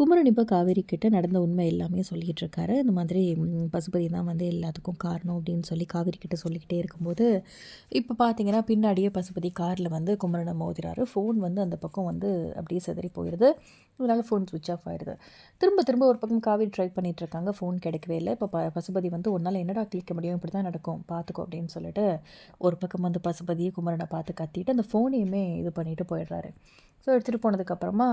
குமரன் இப்போ காவேரி கிட்ட நடந்த உண்மை எல்லாமே சொல்லிக்கிட்டு இருக்காரு. இந்த மாதிரி பசுபதி தான் வந்து எல்லாத்துக்கும் காரணம் அப்படின்னு சொல்லி காவேரி கிட்ட சொல்லிக்கிட்டே இருக்கும்போது இப்போ பார்த்தீங்கன்னா பின்னாடியே பசுபதி காரில் வந்து குமரனை மோதிராரு ஃபோன் வந்து அந்த பக்கம் வந்து அப்படியே சிதறி போயிடுது இதனால் ஃபோன் சுவிட்ச் ஆஃப் ஆயிடுது திரும்ப திரும்ப ஒரு பக்கம் காவேரி ட்ரை பண்ணிகிட்டு இருக்காங்க. ஃபோன் கிடைக்கவே இல்லை. இப்போ ப பசுபதி வந்து ஒன்றால் என்னடா கிளிக்க முடியும்? இப்படி தான் நடக்கும். பார்த்துக்கோ அப்படின்னு சொல்லிட்டு ஒரு பக்கம் வந்து பசுபதியை குமரனை பார்த்து கத்திட்டு அந்த ஃபோனையுமே இது பண்ணிட்டு போயிடுறாரு. ஸோ எடுத்துகிட்டு போனதுக்கப்புறமா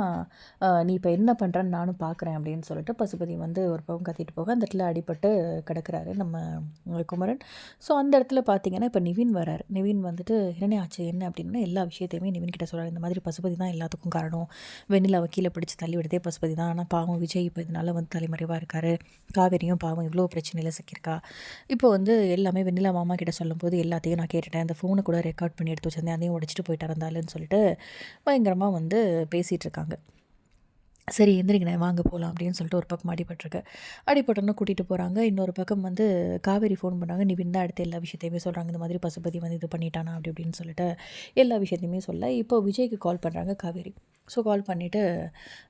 நீ இப்போ என்ன பண்ணுறன்னு நானும் பார்க்குறேன் அப்படின்னு சொல்லிட்டு பசுபதி வந்து ஒரு பக்கம் கத்திட்டு போக அந்த இடத்துல அடிபட்டு கிடக்கிறாரு நம்ம குமரன். ஸோ அந்த இடத்துல பார்த்தீங்கன்னா இப்போ நிவின் வராரு. நிவின் வந்துட்டு என்னென்ன ஆச்சு? என்ன? அப்படின்னா எல்லா விஷயத்தையுமே நிவின் கிட்ட சொல்கிறார் இந்த மாதிரி பசுபதி தான் எல்லாத்துக்கும் காரணம். வெண்ணிலா கீழே பிடிச்சி தள்ளி விடுதே பசுபதி தான். ஆனால் பாவம் விஜய் இப்போ இதனால வந்து தலைமறைவாக இருக்கார். காவேரியும் பாவம் இவ்வளோ பிரச்சனையில் சிக்கியிருக்கா. இப்போ வந்து எல்லாமே வெண்ணிலா மாமா கிட்ட சொல்லும்போது எல்லாத்தையும் நான் கேட்டுட்டேன். அந்த ஃபோனை கூட ரெக்கார்ட் பண்ணி எடுத்து வச்சிருந்தேன். அதையும் உடச்சிட்டு போயிட்டு இருந்தாலுன்னு சொல்லிட்டு பயங்கரமாக வந்து பேசிகிட்டு இருக்காங்க. சரி எந்திரிங்கண்ணே வாங்க போகலாம் அப்படின்னு சொல்லிட்டு ஒரு பக்கம் அடிபட்டிருக்கு. அடிபட்டோன்னு கூட்டிகிட்டு போகிறாங்க இன்னொரு பக்கம் வந்து காவேரி ஃபோன் பண்ணாங்க. நீ விந்தா அடுத்த எல்லா விஷயத்தையுமே சொல்கிறாங்க இந்த மாதிரி பசுபதி வந்து இது பண்ணிட்டானா அப்படி இப்படின்னு சொல்லிட்டு எல்லா விஷயத்தையுமே சொல்ல. இப்போ விஜய்க்கு கால் பண்ணுறாங்க காவேரி. ஸோ கால் பண்ணிவிட்டு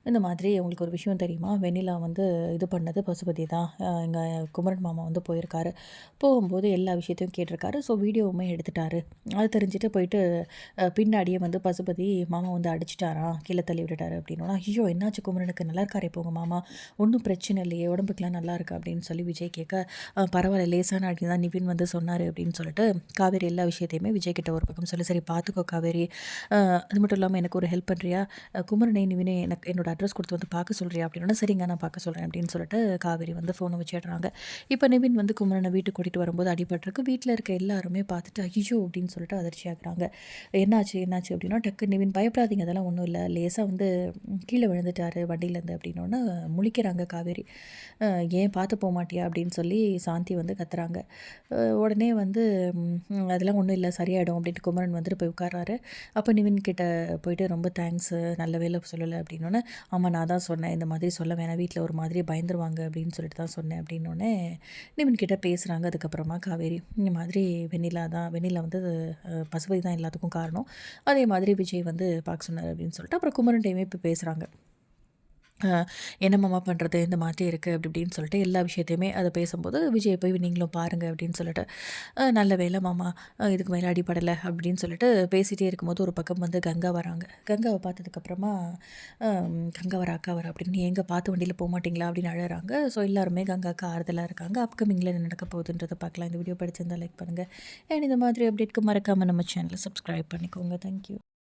இந்த மாதிரி உங்களுக்கு ஒரு விஷயம் தெரியுமா? வெண்ணிலா வந்து இது பண்ணது பசுபதி தான். எங்கள் குமரன் மாமா வந்து போயிருக்காரு. போகும்போது எல்லா விஷயத்தையும் கேட்டிருக்காரு. ஸோ வீடியோவுமே எடுத்துட்டாரு. அது தெரிஞ்சுட்டு போயிட்டு பின்னாடியே வந்து பசுபதி மாமா வந்து அடிச்சிட்டாரா? கீழே தள்ளி விட்டுட்டாரு அப்படின்னா ஐயோ என்னாச்சு குமரனுக்கு? நல்லா இருக்காரே போங்க மாமா. ஒன்றும் பிரச்சனை இல்லையே. உடம்புக்குலாம் நல்லா இருக்கு அப்படின்னு சொல்லி விஜய் கேட்க பரவாயில்ல. லேசான அடி தான் நிவின் வந்து சொன்னார் அப்படின்னு சொல்லிட்டு காவேரி எல்லா விஷயத்தையுமே விஜய் கிட்ட ஒரு பக்கம் சொல்லி சரி பார்த்துக்கோ காவேரி. அது மட்டும் இல்லாமல் எனக்கு ஒரு ஹெல்ப் பண்ணுறியா குமரனை நிவினே எனக்கு என்னோட அட்ரஸ் கொடுத்து வந்து பார்க்க சொல்கிறியா அப்படின்னா சரிங்க நான் பார்க்க சொல்கிறேன் அப்படின்னு சொல்லிட்டு காவேரி வந்து ஃபோனை வச்சிடுறாங்க இப்போ நிவின் வந்து குமரனை வீட்டுக்கு கூட்டிகிட்டு வரும்போது அடிபட்டிருக்கு. வீட்டில் இருக்க எல்லாருமே பார்த்துட்டு ஐயோ அப்படின்னு சொல்லிட்டு அதிர்ச்சி ஆகுறாங்க. என்னாச்சு என்னாச்சு அப்படின்னா டக்கு நிவின் பயப்படாதீங்க அதெல்லாம் ஒன்றும் இல்லை. லேசாக வந்து கீழே விழுந்துட்டாரு வண்டியிலேருந்து அப்படின்னோடனே முழிக்கிறாங்க காவேரி. ஏன் பார்த்து போக மாட்டியா? அப்படின்னு சொல்லி சாந்தி வந்து கத்துறாங்க. உடனே வந்து அதெல்லாம் ஒன்றும் இல்லை சரியாயிடும் அப்படின்ட்டு குமரன் வந்துட்டு போய் உட்காராரு அப்போ நிவின் கிட்ட போயிட்டு ரொம்ப தேங்க்ஸு நல்ல வேலை சொல்லலை அப்படின்னோடனே ஆமாம் நான் தான் சொன்னேன் இந்த மாதிரி சொல்ல வேணாம் வீட்டில் ஒரு மாதிரி பயந்துருவாங்க அப்படின்னு சொல்லிட்டு தான் சொன்னேன் அப்படின்னோடனே நிவின் கிட்டே பேசுகிறாங்க அதுக்கப்புறமா காவேரி இந்த மாதிரி வெண்ணிலா தான் வெண்ணிலா வந்து பசுபதி தான் எல்லாத்துக்கும் காரணம். அதே மாதிரி விஜய் வந்து பார்க்க சொன்னார் அப்படின்னு சொல்லிட்டு அப்புறம் குமரன் டைமே இப்போ பேசுகிறாங்க என்ன மாமா பண்ணுறது இந்த மாதிரி இருக்குது அப்படி இப்படின்னு சொல்லிட்டு எல்லா விஷயத்தையுமே அதை பேசும்போது விஜய் போய் நீங்களும் பாருங்கள் அப்படின்னு சொல்லிட்டு நல்ல வேலை மாமா இதுக்கு மேலே அடிப்படலை அப்படின்னு சொல்லிட்டு பேசிகிட்டே இருக்கும்போது ஒரு பக்கம் வந்து கங்கா வராங்க. கங்காவை பார்த்ததுக்கப்புறமா கங்கா வர அக்கா வர அப்படின்னு எங்கே பார்த்து வண்டியில் போக மாட்டிங்களா? அப்படின்னு அழகிறாங்க ஸோ எல்லாருமே கங்காக்கா ஆறுதலாக இருக்காங்க. அப்கமிங்கில் என்ன நடக்க போகுதுன்றதை பார்க்கலாம். இந்த வீடியோ படிச்சிருந்தா லைக் பண்ணுங்கள் அண்ட் இந்த மாதிரி அப்டேட்க்கு மறக்காமல் நம்ம சேனலை சப்ஸ்கிரைப் பண்ணிக்கோங்க. தேங்க்யூ